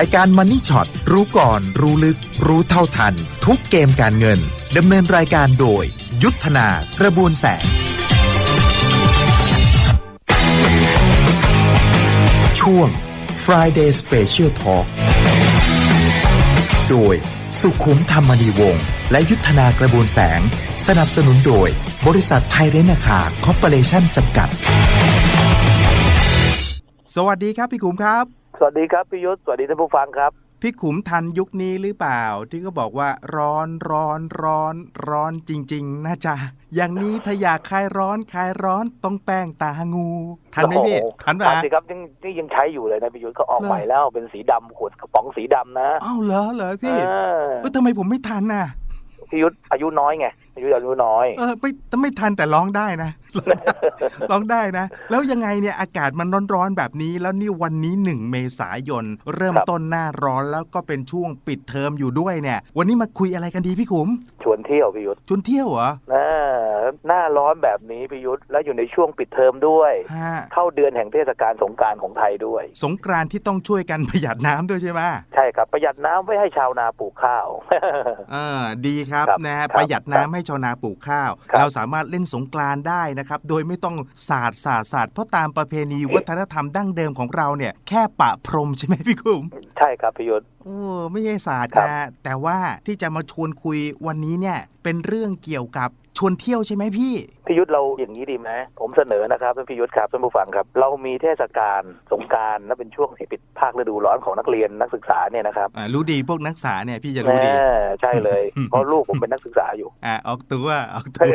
ายการมันนี่ช็อตรู้ก่อนรู้ลึก รู้เท่าทัน ทุกเกมการเงินดำเนินรายการโดย ยุทธนากระบวนแสงช่วง Friday Special Talk โดยสุขุมธรรมนีวงศ์และยุทธนากระบวนแสง สนับสนุนโดย บริษัทไทยเรนนาคาคอร์ปอเรชั่นจำกัด สวัสดีครับพี่ขุมครับ สวัสดีครับพี่ยุทธสวัสดีท่านผู้ฟังครับพี่ขุมทันยุคนี้หรือเปล่า ที่เขาบอกว่าร้อนร้อนร้อนร้อนจริง ๆนะจ๊ะอย่างนี้ถ้าอยากคลายร้อนคลายร้อนต้องแป้งตางู ทันไหมพี่โอ้โหทันทัปะนสิครับนี่นี่ยังใช้อยู่เลยนะพี่ยุทธก็ออกเหรอใหม่แล้วเป็นสีดำขวดกระป๋องสีดำนะอ้าวเหรอเหรอพี่เออเอ้ยทำไมผมไม่ทันน่ะ พี่ยุทธอายุน้อยไงอายุอายุน้อยเออไม่ไม่ทันแต่ร้องได้นะร้องได้นะ แล้วยังไงเนี่ยอากาศมันร้อนๆแบบนี้ แล้วนี่วันนี้หนึ่งเมษายน เริ่มครับต้นหน้าร้อนแล้วก็เป็นช่วงปิดเทอมอยู่ด้วยเนี่ย วันนี้มาคุยอะไรกันดีพี่ขุม ชวนเที่ยวพี่ยุทธชวนเที่ยวเหรอนะหน้าร้อนแบบนี้พี่ยุทธแล้วอยู่ในช่วงปิดเทอมด้วยฮะเข้าเดือนแห่งเทศกาลสงกรารของไทยด้วย สงกรานต์ที่ต้องช่วยกันประหยัดน้ำด้วยใช่ไหมใช่ครับประหยัดน้ำไว้ให้ชาวนาปลูกข้าวเออดีครับครับนะฮะครับประหยัดน้ำให้ชาวนาปลูกข้าวครับเราสามารถเล่นสงกรานต์ได้นะครับโดยไม่ต้องสาดสาดสาดเพราะตามประเพณีวัฒนธรรมดั้งเดิมของเราเนี่ยแค่ปะพรมใช่ไหมพี่คุมใช่ครับพี่ยุทธโอ้ไม่ใช่ศาสตร์ครับนะแต่ว่าที่จะมาชวนคุยวันนี้เนี่ยเป็นเรื่องเกี่ยวกับชวนเที่ยวใช่ไหมพี่ พี่ยุทธเราอย่างนี้ดีไหมผมเสนอนะครับท่านพี่ยุทธครับท่านผู้ฟังครับ เรามีเทศกาลสงกรารและเป็นช่วงที่ปิดภาคฤดูร้อนของนักเรียนนักศึกษาเนี่ยนะครับอ่ารู้ดีพวกนักศึกษาเนี่ยพี่จะรู้ดีแน่ใช่เลยอืมเพราะลูกผมเป็นนักศึกษาอยู่อ่าออกตัวออกตัว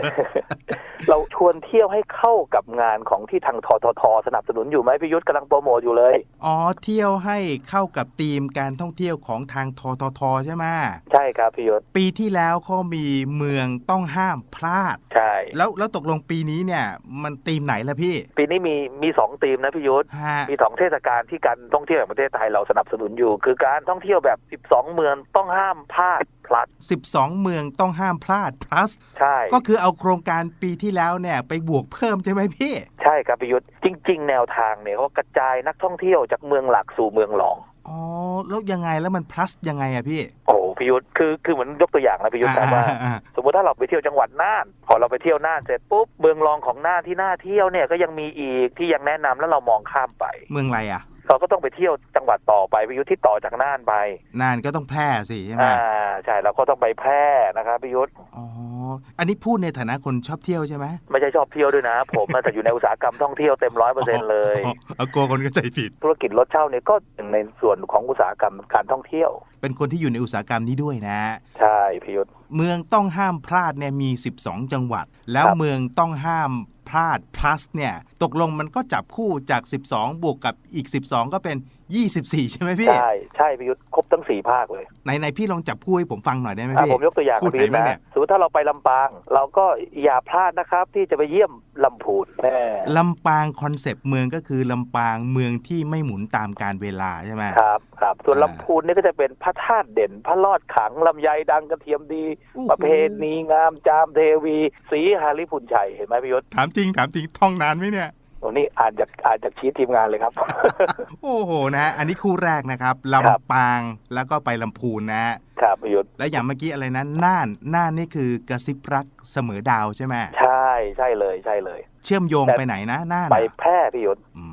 เราชวนเที่ยวให้เข้ากับงานของที่ทางทททสนับสนุนอยู่ไหมพี่ยุทธกำลังโปรโมทอยู่เลยอ๋อเที่ยวให้เข้ากับธีมการท่องเที่ยวของทางทททใช่ไหมใช่ครับพี่ยุทธปีที่แล้วเขามีเมืองต้องห้ามพลาดใช่แล้วแล้วตกลงปีนี้เนี่ย มันธีมไหนล่ะพี่ ปีนี้มีมีสองธีมนะพี่ยุทธฮะมีสองเทศกาลที่การท่องเที่ยวแห่งประเทศไทยเราสนับสนุนอยู่ คือการท่องเที่ยวแบบ 12 เมืองต้องห้ามพลาดพลัด12 เมืองต้องห้ามพลาด plus ใช่ ก็คือเอาโครงการปีที่แล้วเนี่ยไปบวกเพิ่มใช่ไหมพี่ ใช่ครับพี่ยุทธจริง ๆ แนวทางเนี่ยเขากระจายนักท่องเที่ยวจากเมืองหลักสู่เมืองรองอ๋อแล้วยังไงแล้วมัน plus ยังไงอะพี่ โอ้โห พี่ยุทธคือคือเหมือนยกตัวอย่างนะพี่ยุทธครับว่าอ่อ่า สมมติถ้าเราไปเที่ยวจังหวัดน่าน พอเราไปเที่ยวน่านเสร็จปุ๊บเมืองรองของน่านที่น่าเที่ยวเนี่ยก็ยังมีอีกที่ยังแนะนำแล้วเรามองข้ามไป เมืองอะไรอะเราก็ต้องไปเที่ยวจังหวัดต่อไปพิยุทธที่ต่อจากน่านไปน่านก็ต้องแพร่สิใช่ไหมอ่าใช่เราก็ต้องไปแพร่นะครับพิยุทธอ๋อ อันนี้พูดในฐานะคนชอบเที่ยวใช่ไหมไม่ใช่ชอบเที่ยวด้วยนะ ผมอะแต่อยู่ในอุตสาหกรรมท่องเที่ยวเต็มร้อยเปอร์เซ็นต์เลยอ๋อเอากลัวคนเข้าใจผิด ธุรกิจรถเช่าเนี่ยก็หนึ่งในส่วนของอุตสาหกรรมการท่องเที่ยว เป็นคนที่อยู่ในอุตสาหกรรมนี้ด้วยนะ ใช่พิยุทธเมืองต้องห้ามพลาดเนี่ยมี 12 จังหวัด แล้วครับเมืองต้องห้ามพลาด plus เนี่ยตกลงมันก็จับคู่จาก 12 บวกกับอีก 12 ก็เป็น 24 ใช่ไหมพี่ ใช่ใช่พิยุทธครบทั้งสี่ภาคเลยไหนไหนพี่ลองจับคู่ให้ผมฟังหน่อยได้ไหมอะพี่ผมยกตัวอย่างพูดนะพิยุทธไหนบ้างเนี่นะยสมมติถ้าเราไปลำปาง เราก็อย่าพลาดนะครับ ที่จะไปเยี่ยมลำพูนแน่ลำปางคอนเซปต์เมืองก็คือลำปางเมืองที่ไม่หมุนตามการเวลาใช่ไหมครับครับส่วนอ่าลำพูนนี่ก็จะเป็นพระธาตุเด่น พระลอดขังลำไยดังกระเทียมดีโอ้โหประเพณีงามจามเทวีสีหาริพุนชัยเห็นไหมพี่ยศถามจริงถามจริงท่องนานไหมเนี่ย โอ้นี่อ่านจากอ่านจากชีตทีมงานเลยครับ โอ้โหนะ อันนี้คู่แรกนะครับครับลำปางแล้วก็ไปลำพูนนะครับพี่ยศแล้วอย่างเมื่อกี้อะไรนะน่านน่านนี่คือกระซิบรักเสมอดาวใช่ไหมใช่ใช่เลยใช่เลย เชื่อมโยงแต่ไปไหนนะน่านไปอะแพร่พี่ยศอืม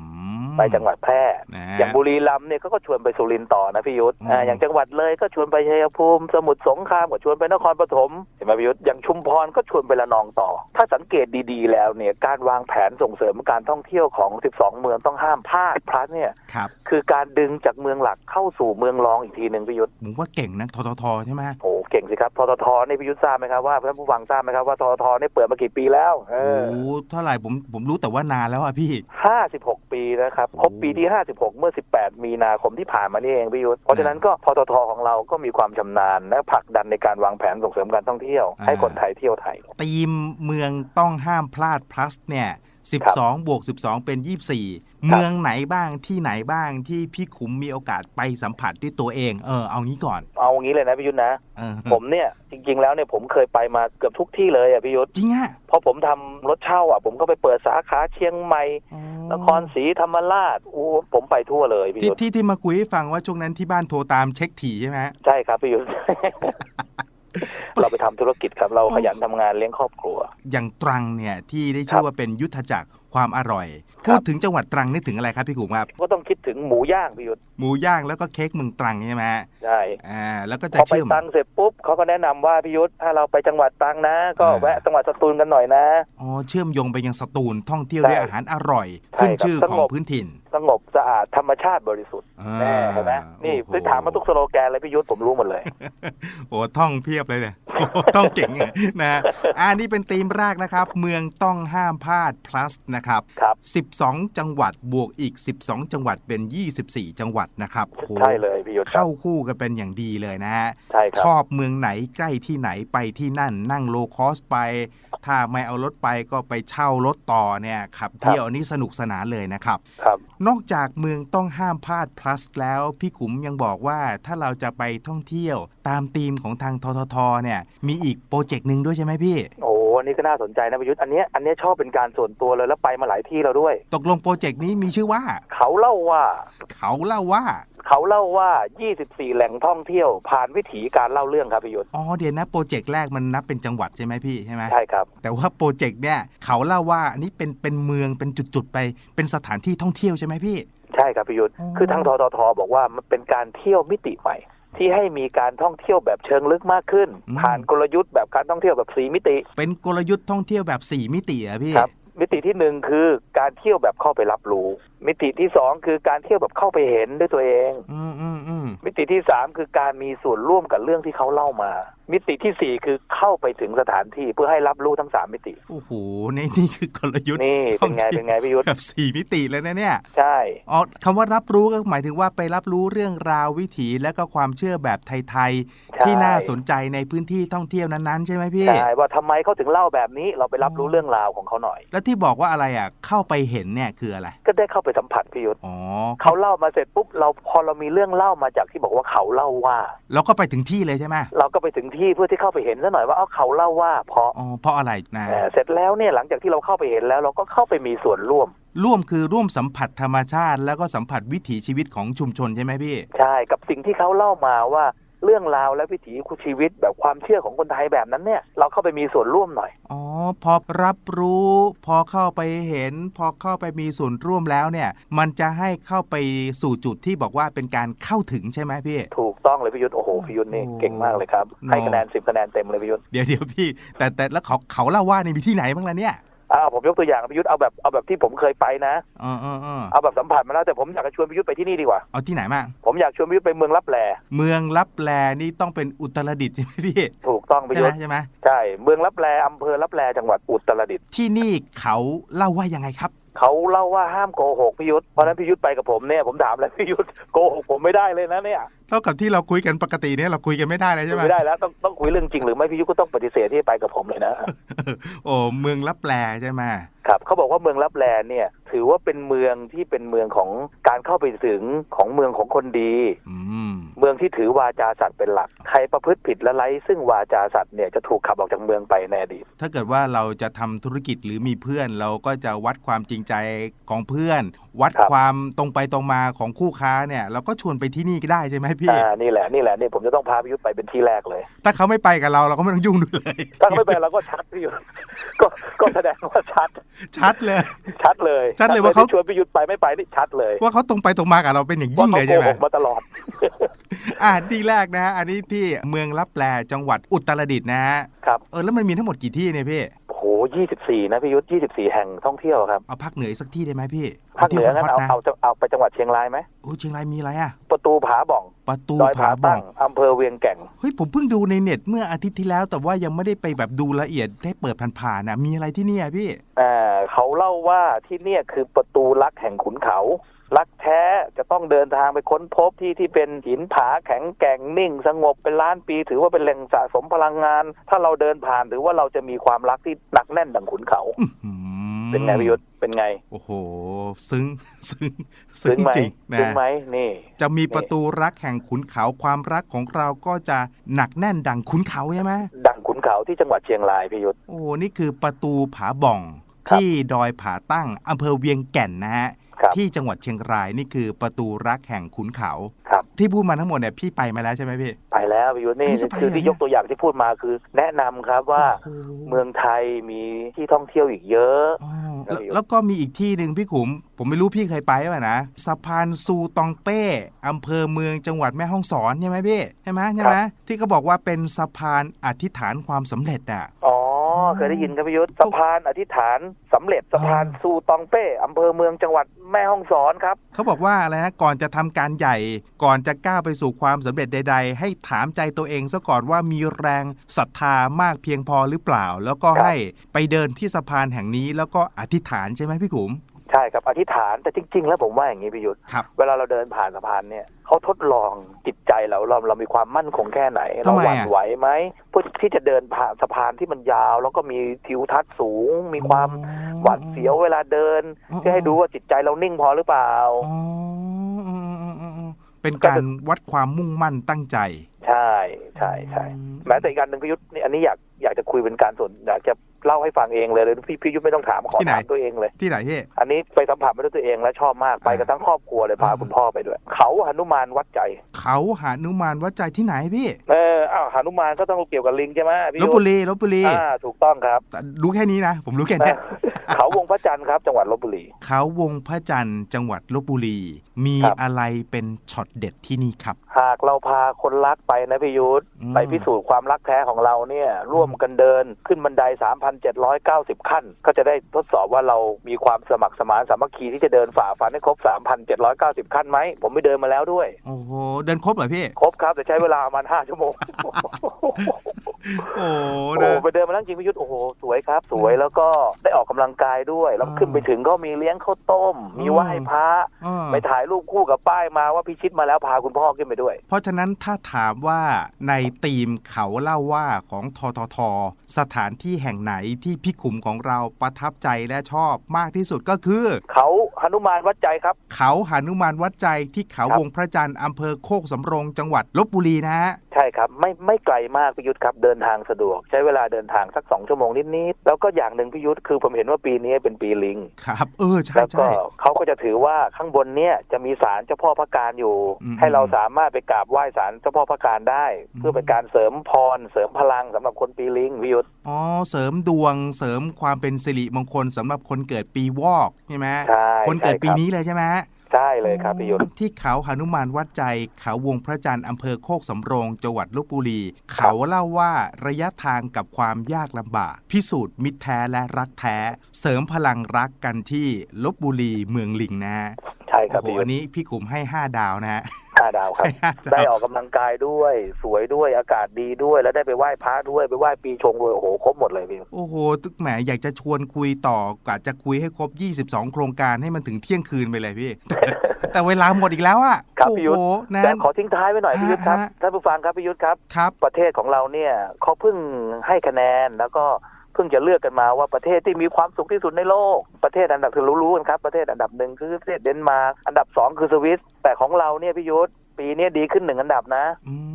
ไปจังหวัดแพร่นะอย่างบุรีรัมย์เนี่ยเขาก็ชวนไปสุรินทร์ต่อนะพี่ยุทธอืมอ่าอย่างจังหวัดเลยก็ชวนไปชัยภูมิสมุทรสงครามก็ชวนไปนครปฐมเห็นไหมพี่ยุทธอย่างชุมพรก็ชวนไประนองต่อ ถ้าสังเกตดีๆ แล้วเนี่ยการวางแผนส่งเสริมการท่องเที่ยวของ 12 เมืองต้องห้ามพลาดพลัดเนี่ยครับคือการดึงจากเมืองหลักเข้าสู่เมืองรองอีกทีหนึ่งพี่ยุทธผมว่าเก่งนะทททใช่ไหมโอ้ เก่งสิครับทททนี่พี่ยุทธทราบไหมครับว่าท่านผู้ฟังทราบไหมครับว่าทททนี่เปิดมากี่ปีแล้วเอโอ้อเท่าไหร่ผมผมรู้แต่ว่านานแล้วอะพี่56ปีนะครับครบปีที่56เมื่อ18มีนาคมที่ผ่านมานี่เองพี่ยุทธเพราะฉะนั้นก็ทททของเราก็มีความชำนาญและผลักดันในการวางแผนส่งเสริมการท่องเที่ยวอ่าให้คนไทยเที่ยวไทยธีมเมืองต้องห้ามพลาด plus เนี่ย12บวก12 เป็น 24 เมืองไหนบ้างที่ไหนบ้างที่พี่ขุมมีโอกาสไปสัมผัสด้วยตัวเองเออเอางี้ก่อน เอางี้เลยนะพี่ยุทธนะเออผมเนี่ยจริง ๆ แล้วเนี่ยผมเคยไปมาเกือบทุกที่เลยอะพี่ยุทธจริงอะเพราะผมทำรถเช่าอะ ผมก็ไปเปิดสาขาเชียงใหม่อ๋อนครศรีธรรมราชอู้ผมไปทั่วเลยพี่ที่ยุทธที่ที่มาคุยให้ฟังว่าช่วงนั้นที่บ้านโทรตามเช็คถี่ใช่ไหมฮะใช่ครับพี่ยุทธเราไปทำธุรกิจครับเราขยันทำงานเลี้ยงครอบครัว อย่างตรังเนี่ยที่ได้ชื่อว่าเป็นยุทธจักร ความอร่อยครัพูบดถึงจังหวัดตรังนึกถึงอะไรครับพี่ขุมครับ ก็ต้องคิดถึงหมูย่างพี่ยุทธหมูย่างแล้วก็เค้กเมืองตรังใช่ไหมฮะใช่อ่าแล้วก็พจะอไปเชื่อมตรังเสร็จปุ๊บเขาก็แนะนำว่าพี่ยุทธถ้าเราไปจังหวัดตรังนะ ก็อ่าแวะจังหวัดสตูลกันหน่อยนะอ๋อเชื่อมโยงไปยังสตูลท่องเที่ยวใช่ด้วยอาหารอร่อยใช่ขึ้นครับชื่อสของงบพื้นถิ่น สงบสะอาดธรรมชาติบริสุทธิ์อ่าแน่เห็นไหมนี่โอ้โหไปถามมาทุกสโลแกนเลยพี่ยุทธผมรู้หมดเลยโอ้ท่องเพียบเลยเนี่ยโอ้ท่องเก่งอะนะฮะอ่านี่เป็นธีมแรกนะครับ เมืองต้องห้ามพลาด plus นะครับครับ 12 จังหวัดบวกอีก 12 จังหวัดเป็น 24 จังหวัดนะครับโอ้โหใช่เลยพี่ยุทธครัเข้าบคู่กันเป็นอย่างดีเลยนะฮะใช่คชรับอบเมืองไหนใกล้ที่ไหนไปที่นั่นนั่งโลคอสไป ถ้าไม่เอารถไปก็ไปเช่ารถต่อเนี่ยขับเที่ยวนี่สนุกสนานเลยนะครับครับ นอกจากเมืองต้องห้ามพลาด plus แล้วพี่ขุมยังบอกว่าถ้าเราจะไปท่องเที่ยวตามธีมของทางทททเนี่ยมีอีกโปรเจกต์หนึ่งด้วยใช่ไหมพี่ โอ้อันนี้ก็น่าสนใจนะพี่ยุทธอันเนี้ยอันเนี้ยชอบเป็นการส่วนตัวเลยแล้วไปมาหลายที่แล้วด้วย ตกลงโปรเจกต์นี้มีชื่อว่า เขาเล่าว่า เขาเล่าว่า เขาเล่าว่า 24 แหล่งท่องเที่ยว ผ่านวิถีการเล่าเรื่องครับพี่ยุทธอ๋อเดี๋ยวนะโปรเจกต์แรกมันนับเป็นจังหวัดใช่ไหมพี่ใช่ไหมใช่ครับ แต่ว่าโปรเจกต์เนี่ยเขาเล่าว่าอันนี้เป็นเป็นเมืองเป็นจุดๆไป เป็นสถานที่ท่องเที่ยวใช่ไหมพี่ ใช่ครับพี่ยุทธอ๋อคือทางทททบอกว่ามันเป็นการเที่ยวมิติใหม่ที่ให้มีการท่องเที่ยวแบบเชิงลึกมากขึ้น ผ่านกลยุทธ์แบบการท่องเที่ยวแบบสีมิติ เป็นกลยุทธ์ท่องเที่ยวแบบ4มิติอะพี่ครับ มิติที่หนึ่งคือการเที่ยวแบบเข้าไปรับรู้ มิติที่สองคือการเที่ยวแบบเข้าไปเห็นด้วยตัวเอง อืมอืมอืมมิติที่สามคือการมีส่วนร่วมกับเรื่องที่เขาเล่ามามิติที่สี่คือเข้าไปถึงสถานที่เพื่อให้รับรู้ทั้งสามมิติโอ้โหนี่นี่คือกลยุทธ์นี่เป็นไงท่องเที่ยวเป็นไงพี่ยุทธแบบสี่มิติเลยนะเนี่ย ใช่อ๋อคำว่ารับรู้ก็หมายถึงว่าไปรับรู้เรื่องราววิถีและก็ความเชื่อแบบไทยใช่ๆที่น่าสนใจในพื้นที่ท่องเที่ยวนั้นๆ ใช่ไหมพี่ใช่ว่าทำไมเขาถึงเล่าแบบนี้เราไปรับรู้เรื่องราวของเขาหน่อย แล้วที่บอกว่าอะไรอะเข้าไปเห็นเนี่ยคืออะไร ก็ได้เข้าไปสัมผัสพี่ยุทธอ๋อเขาเล่ามาเสร็จปุ๊บเราพอเรามีเรื่องเล่ามาจากที่บอกว่าเขาเล่าว่า เราก็ไปถึงที่เลยใช่ไหมเราก็ไปถึงที่เพื่อที่เข้าไปเห็นซะหน่อยว่าเอาเขาเล่าว่าเพราะอ๋อเพราะอะไรนะเอ่อเสร็จแล้วเนี่ยหลังจากที่เราเข้าไปเห็นแล้ว เราก็เข้าไปมีส่วนร่วม ร่วมคือร่วมสัมผัสธรรมชาติ แล้วก็สัมผัสวิถีชีวิตของชุมชนใช่ไหมพี่ ใช่กับสิ่งที่เขาเล่ามาว่า เรื่องราวและวิถีชีวิตแบบความเชื่อของคนไทยแบบนั้นเนี่ยเราเข้าไปมีส่วนร่วมหน่อยอ๋อพอรับรู้ พอเข้าไปเห็น พอเข้าไปมีส่วนร่วมแล้วเนี่ย มันจะให้เข้าไปสู่จุดที่บอกว่าเป็นการเข้าถึงใช่ไหมพี่ ถูกต้องเลยพิยุทธ์โอ้โหพิยุทธ์นี่โอ้เก่งมากเลยครับให้คะแนนสิบคะแนนเต็มเลยพิยุทธ์เดี๋ยวเดี๋ยวพี่ แต่แต่แล้วเขาเขาเล่าว่านี่มีที่ไหนบ้างล่ะเนี่ย อ้าวผมยกตัวอย่างพิยุทธ์เอาแบบเอาแบบที่ผมเคยไปนะเออเออเออเอาแบบสัมผัสมาแล้วแต่ผมอยากจะชวนพิยุทธ์ไปที่นี่ดีกว่าเอาที่ไหนบ้างผมอยากชวนพิยุทธ์ไปเมืองลับแลเมืองลับแลนี่ต้องเป็นอุตรดิตถ์ใช่ไหมพี่ถูกต้องพิใช่ยุไหมทธ์ใช่ไหมใช่เมืองลับแลอำเภอลับแลจังหวัดอุตรดิตถ์ที่นี่เขาเล่าว่ายังไงครับ เขาเล่าว่าห้ามโกหกพิยุทธ์เพราะฉะนั้นพิยุทธ์ไปกับผมเนี่ยผมถามแล้วพิยุทธ์โกหกผมไม่ได้เลยนะเนี่ยเท่ากับที่เราคุยกันปกติเนี่ยเราคุยกันไม่ได้เลยใช่ไหมไม่ได้แล้วต้องต้องคุยเรื่องจริงหรือไม่พิยุทธ์ก็ต้องปฏิเสธที่จะไปกับผมเลยนะโอ้เมืองลับแลใช่ไหมครับเขาบอกว่าเมืองลับแลเนี่ย ถือว่าเป็นเมืองที่เป็นเมืองของการเข้าไปถึงของเมืองของคนดีอืมเมืองที่ถือวาจาสัตว์เป็นหลัก ใครประพฤติผิดและไร้ซึ่งวาจาสัตว์เนี่ยจะถูกขับออกจากเมืองไปในอดีตถ้าเกิดว่าเราจะทำธุรกิจหรือมีเพื่อน เราก็จะวัดความจริงใจของเพื่อน วัดครับความตรงไปตรงมาของคู่ค้าเนี่ยเราก็ชวนไปที่นี่ก็ได้ใช่ไหมพี่อ่านี่แหละนี่แหละนี่ผมจะต้องพาพิยุทธ์ไปเป็นที่แรกเลย ถ้าเขาไม่ไปกับเราเราก็ไม่ต้องยุ่งด้วยเลยถ้าเขาไม่ไปเราก็ชัดพิยุทธ์ก็ก็แสดงว่าชัดชัดเลย ชัดเลยชัดเลยว่าเขาที่ชวนพิยุทธ์ไปไม่ไปนี่ชัดเลย ว่าเขาตรงไปตรงมากับเราเป็นอย่างว่ายิ่งเขาเลยโกใช่ไหมหกมาตลอด อ่าที่แรกนะฮะอันนี้ที่เมืองลับแลจังหวัดอุตรดิตถ์นะฮะครับเออแล้วมันมีทั้งหมดกี่ที่เนี่ยพี่ โอ้โหยี่สิบสี่นะพิยุทธ์ยี่สิบสี่แห่งท่องเที่ยวครับเอาภาคเหนืออีกสักที่ได้ไหมพี่ภาคเหนืองั้นเอาที่เอาจะเอาไปจังหวัดเชียงรายไหมโอ้เชียงรายมีอะไรอะ ประตูผาบ่อง ประตูดอยผาผาบ่อตั้งงอำเภอเวียงแก่งเฮ้ยผมเพิ่งดูในเน็ตเมื่ออาทิตย์ที่แล้ว แต่ว่ายังไม่ได้ไปแบบดูละเอียดได้เปิดผ่านๆนะมีอะไรที่เนี่ยพี่อ่าเขาเล่าว่าที่เนี่ยคือประตูลักแห่งขุนเขา ลักแท้จะต้องเดินทางไปค้นพบที่ที่เป็นหินผาแข็งแกร่งนิ่ง สงบเป็นล้านปี ถือว่าเป็นแหล่งสะสมพลังงาน ถ้าเราเดินผ่านถือว่าเราจะมีความรักที่หนักแน่นดังขุนเขาอื้อหือเป็นไงพิยุทธเป็นไง โอ้โห ซึ้งซึ้งซึ้งไหมจริงนะซึ้งไหมนี่ จะมีประตูรักแห่งขุนเขาความรักของเราก็จะหนักแน่นดังขุนเขาใช่ไหมดังขุนเขาที่จังหวัดเชียงรายพิยุทธโอ้นี่คือประตูผาบ่องครับที่ดอยผาตั้งอำเภอเวียงแก่นนะฮะครับ ที่จังหวัดเชียงรายนี่คือประตูรักแห่งขุนเขา ครับที่พูดมาทั้งหมดเนี่ยพี่ไปมาแล้วใช่ไหมพี่ ไปแล้วพิยุทธนี่อันนี้ก็ไปคือเหรอที่ยกตัวอย่างที่พูดมาคือ แนะนำครับว่าโอ้โหเมืองไทยมีที่ท่องเที่ยวอีกเยอะอ๋อครับแล้วพี่แล้วก็มีอีกที่หนึ่งพี่ขุม ผมไม่รู้พี่เคยไปป่ะนะสะพานซูตองเป้อำเภอเมืองจังหวัดแม่ฮ่องสอนใช่ไหมพี่ใช่ไหมใช่ไหมที่เขาบอกว่าเป็นสะพานอธิษฐานความสำเร็จอะอ๋อ เคยได้ยินครับพิยุทธสะพานอธิษฐานสำเร็จสะพานอ่าซูตองเป้อำเภอเมืองจังหวัดแม่ฮ่องสอนครับ เขาบอกว่าอะไรนะก่อนจะทำการใหญ่ ก่อนจะก้าวไปสู่ความสำเร็จใด ๆ ให้ถามใจตัวเองซะก่อนว่ามีแรงศรัทธามากเพียงพอหรือเปล่า แล้วก็ครับให้ไปเดินที่สะพานแห่งนี้แล้วก็อธิษฐานใช่ไหมพี่ขุม ใช่ครับอธิษฐานแต่จริง ๆ แล้วผมว่าอย่างนี้พิยุทธครับ เวลาเราเดินผ่านสะพานเนี่ยเขาทดลองจิตใจเราเราเรามีความมั่นคงแค่ไหน ทำเราไมหวั่นอะไหวไหมเพื่อที่จะเดินผ่านสะพานที่มันยาว แล้วก็มีทิวทัศน์สูง มีความหวาดเสียวเวลาเดินอ๋อ เพื่อให้ดูว่าจิตใจเรานิ่งพอหรือเปล่า อ๋ออ๋ออ๋ออ๋ออ๋อเป็นการวัดความมุ่งมั่นตั้งใจ ใช่ใช่ใช่แม้แต่อีกการหนึ่งพิยุทธ์นี่อันนี้อยากอยากจะ คุยเป็นการส่วนอยากจะเล่าให้ฟังเองเลยเลยพี่พิยุทธ์ไม่ต้องถามขอที่ไหนถามตัวเองเลย ที่ไหนพี่อันนี้ไปสัมผัสมาด้วยตัวเองและชอบมากไปกันทั้งครอบครัวเลยพาอ่าคุณพ่อไปด้วย เขาหนุมานวัดใจ เขาหานุมานวัดใจที่ไหนพี่เอออ้าวหนุมานก็ต้องเกี่ยวกับลิงใช่ไหมพี่ลบยุทบุธ์รีลบบุรีอ่าถูกต้องครับแต่รู้แค่นี้นะ ผมรู้แค่เนี้ยเขาวงพระจันทร์ครับ จังหวัดลบบุรี เขาวงพระจันทร์จังหวัดลบบุรี มีครับอะไรเป็นช็อตเด็ดที่นี่ครับ หากเราพาคนรักไปนะพี่ยุทธอืมไปพิสูจน์ความรักแท้ของเราเนี่ยร่วมกันเดินขึ้นบันได 3,790 ขั้น ก็จะได้ทดสอบว่าเรามีความสมัครสมานสามัคคีที่จะเดินฝ่าฟันให้ครบ 3,790 ขั้นไหม ผมไปเดินมาแล้วด้วย โอ้โห เดินครบเหรอพี่ ครบครับแต่ใช้เวลาประมาณ 5 ชั่วโมง โอ้โอ้นะไปเดินมาแล้วจริงพิยุทธ์โอ้โห สวยครับ สวยแล้วก็ได้ออกกำลังกายด้วยแล้วอ่าขึ้นไปถึงก็มีเลี้ยงข้าวต้ม มีอืมไหว้พระอ่าไปถ่ายรูปคู่กับป้ายมาว่าพิชิตมาแล้วพาคุณพ่อขึ้นไปด้วย เพราะฉะนั้นถ้าถามว่าในทีมเขาเล่าว่าของทททสถานที่แห่งไหนที่พี่ขุมของเราประทับใจและชอบมากที่สุดก็คือ เขา หนุมานวัดใจครับ เขาหานุมานวัดใจที่เขาครับวงพระจันทร์อำเภอโคกสำโรงจังหวัดลบบุรีนะฮะใช่ครับไม่ไม่ไกลมากพิยุทธ์ครับเดินทางสะดวก ใช้เวลาเดินทางสักสองชั่วโมงนิดๆแล้วก็อย่างหนึ่งพิยุทธ์คือผมเห็นว่าปีนี้เป็นปีลิงครับ เออใช่แล้วก็ใช่เขาก็จะถือว่าข้างบนเนี่ยจะมีศาลเจ้าพ่อพระการอยู่อืมให้เราสามารถไปกราบไหว้ศาลเจ้าพ่อพระการได้อืมเพื่อเป็นการเสริมพร เสริมพลังสำหรับคนปีลิงพิยุทธ์อ๋อเสริมดวงเสริมความเป็นสิริมงคลสำหรับคนเกิดปีวอกใช่ไหมใช่คนเกิดปีใช่รับนี้เลยใช่ไหมใช่เลยครับพิยุทธ์ที่เขาหานุมานวัดใจเขาวงพระจันทร์อำเภอโคกสำโรงจังหวัดลบบุรี เขาเล่าว่าระยะทางกับความยากลำบาก พิสูจน์มิตรแท้และรักแท้ เสริมพลังรักกันที่ลบบุรีเมืองลิงนะใช่ครัโอ้บโหพิยุอัทนธ์นี้พี่กลุ่มให้ 5 ดาวนะฮะ ห้าดาวครับให้ห้าได้ดาวออกกำลังกายด้วย สวยด้วยอากาศดีด้วย แล้วได้ไปไหว้พระด้วยไปไหว้ปีชงด้วยโอ้โหครบหมดเลยพี่โอ้โหตึกแหมอยากจะชวนคุยต่อกะจะคุยให้ครบ 22 โครงการให้มันถึงเที่ยงคืนไปเลยพี่ แต่เวลาหมดอีกแล้วอะครับโอ้พี่ยุโหทธนะแต่ขอทิ้งท้ายไว้หน่อยพี่ยุทธครับฮะท่านผู้ฟังครับพี่ยุทธครับครับ ประเทศของเราเนี่ยเขาเพิ่งให้คะแนนแล้วก็ เพิ่งจะเลือกกันมาว่าประเทศที่มีความสุขที่สุดในโลก ประเทศอันดับคือรู้ๆกันครับ ประเทศอันดับหนึ่งคือประเทศเดนมาร์กอันดับสองคือสวิสแต่ของเราเนี่ยพี่ยุทธปีนี้ดีขึ้นหนึ่งอันดับนะ อืม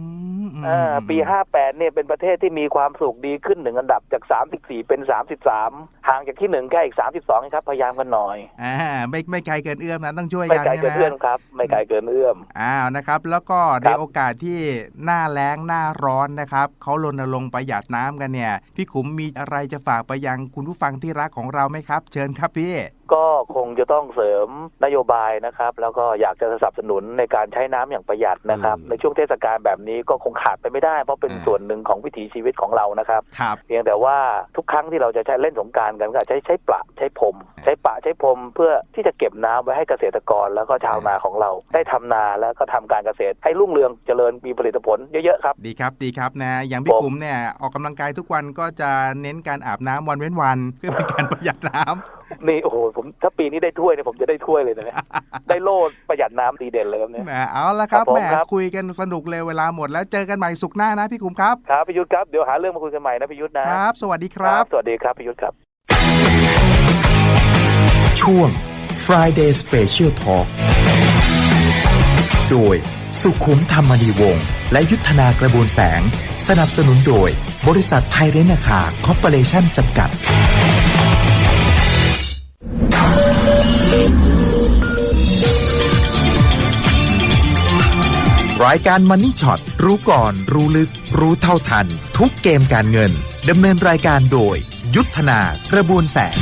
ปีห้าแปดเนี่ยเป็นประเทศที่มีความสุขดีขึ้นหนึ่งอันดับจากสามสิบสี่เป็นสามสิบสามห่างจากที่หนึ่งแค่อีกสามสิบสองครับพยายามกันหน่อยอ่าไม่ไม่ไกลเกินเอื้อมนะต้องช่วยไม่กันไกลใช่เกินไหมเอื้อมครับ ไม่ไกลเกินเอื้อมอ้าวนะครับ แล้วก็คในรับโอกาสที่หน้าแล้งหน้าร้อนนะครับเขารณรงค์ประหยัดน้ำกันเนี่ยพี่ขุมมีอะไรจะฝากไปยังคุณผู้ฟังที่รักของเราไหมครับ เชิญครับพี่ ก็คงจะต้องเสริมนโยบายนะครับ แล้วก็อยากจะสนับสนุนในการใช้น้ำอย่างประหยัดนะครับอืมในช่วงเทศกาลแบบนี้ก็คงขาดไปไม่ได้ เพราะเป็นอ่าส่วนหนึ่งของวิถีชีวิตของเรานะครับครับ เพียงแต่ว่าทุกครั้งที่เราจะใช้เล่นสงกรารกันก็ใช้ใช้ประใช้พรมใช้ประใช้พรมเพื่อที่จะเก็บน้ำไว้ให้เกษตรกรแล้วก็ชาวนาของเรา ได้ทำนาแล้วก็ทำการเกษตรให้รุ่งเรืองเจริญมีผลิตผลเยอะๆครับดีครับดีครับนะอย่างพี่ผมขุมเนี่ยออกกำลังกายทุกวันก็จะเน้นการอาบน้ำวันเว้นวันเพื่อเป็นการประหยัดน้ำนี่โอ้โหผมถ้าปีนี้ได้ถ้วยเนี่ยผมจะได้ถ้วยเลยนะเนี่ยได้โล่ประหยัดน้ำดีเด่นเลยครับเนี่ยแหมเอาละครับครับผมแหมครับคุยกันสนุกเลยเวลาหมดแล้วเจอกันใหม่สุกร์หน้านะพี่ขุมครับครับพิยุทธ์ครับเดี๋ยวหาเรื่องมาคุยกันใหม่นะพิยุทธ์นะครับ สวัสดีครับ สวัสดีครับพิยุทธ์ครับ ช่วง Friday Special Talk โดยสุขุมธรรมนีวงศ์และยุทธนากระบวนแสง สนับสนุนโดย บริษัทไทยเรนนาคาคอร์ปอเรชั่นจำกัด รายการมันนี่ช็อตรู้ก่อน รู้ลึก รู้เท่าทัน ทุกเกมการเงินดำเนินรายการโดย ยุทธนากระบวนแสง